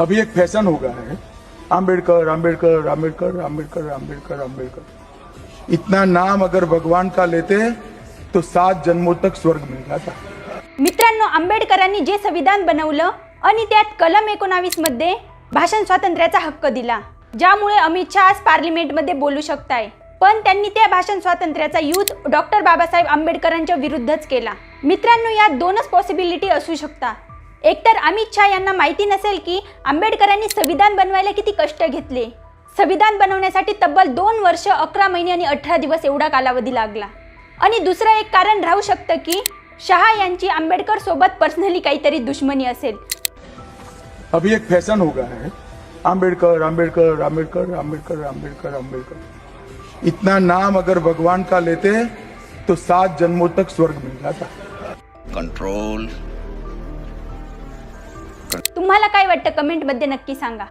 अभी एक फैशन हो गया है। आम्बेडकर आम्बेडकर आम्बेडकर आम्बेडकर आम्बेडकर आम्बेडकर इतना नाम अगर भगवान का लेते तो सात जन्मों तक स्वर्ग मिल जाता। मित्रांनो आंबेडकरांनी जे संविधान बनवलं आणि त्यात कलम एकोणावीसमध्ये भाषण स्वातंत्र्याचा हक्क दिला ज्यामुळे अमित शहा आज पार्लिमेंटमध्ये बोलू शकताय. पण त्यांनी त्या भाषण स्वातंत्र्याचा यूज डॉक्टर बाबासाहेब आंबेडकरांच्या विरुद्धच केला. मित्रांनो यात दोनच पॉसिबिलिटी असू शकता एकतर अमित शहा यांना माहिती नसेल की आंबेडकरांनी संविधान बनवायला किती कष्ट घेतले. संविधान बनवण्यासाठी तब्बल दोन वर्ष अकरा महिने आणि अठरा दिवस एवढा कालावधी लागला. आणि दुसरं एक कारण राहू शकतं की शहा यांची आंबेडकर सोबत पर्सनली काहीतरी दुश्मनी असेल. अभी एक फैशन हो गया है. आम्बेडकर आम्बेडकर आम्बेडकर आम्बेडकर आम्बेडकर आम्बेडकर इतना नाम अगर भगवान का लेते तो सात जन्मों तक स्वर्ग मिल जाता. Control तुम्हाला काय वाटतं? कमेंटमध्ये नक्की सांगा.